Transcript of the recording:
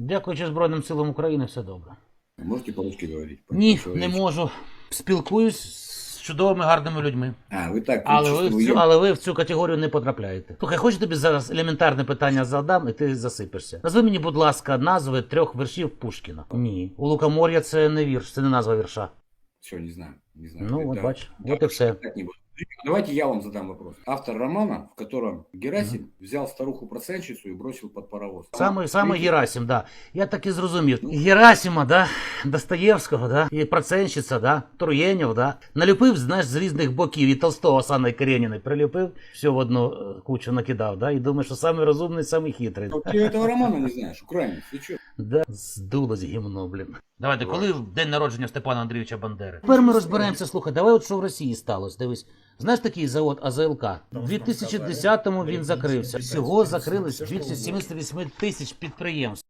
Дякуючи Збройним силам України, все добре. Можете по-русски говорить? Ні, не можу. Спілкуюсь з чудовими гарними людьми. А, ви так Але ви, в цю, але ви в цю категорію не потрапляєте. Слухай, хочу тобі зараз елементарне питання задам, і ти засипешся. Назви мені, будь ласка, назви трьох віршів Пушкіна. Ні. У Лукомор'я це не вірш, це не назва вірша. Все, не знаю. Не знаю. Ну, от бач, от і все. так не буду. Давайте я вам задам вопрос. Автор романа, в котором Герасим взял старуху-процентщицу и бросил под паровоз. Саме, саме Видите? Герасим, да. Я так і зрозумів. Герасима, да, Достоєвського, да, і Проценщиця, да, Тургенєв, да. Наліпив, знаєш, з різних боків, і Толстого з Анною Кареніної приліпив, все в одну е, кучу накидав, да, і думаю, що самий розумний, самий хитрий. Вот ты этого романа не знаешь, украинец, ты что? Да, здулось гімно, блін. Давайте, коли день народження Степана Андрійовича Бандери? Тепер ми розберемося, слухай, давай от що в Росії сталося. Дивись, знаєш такий завод АЗЛК? У 2010-му він закрився. Всього закрилось більше 78 тисяч підприємств.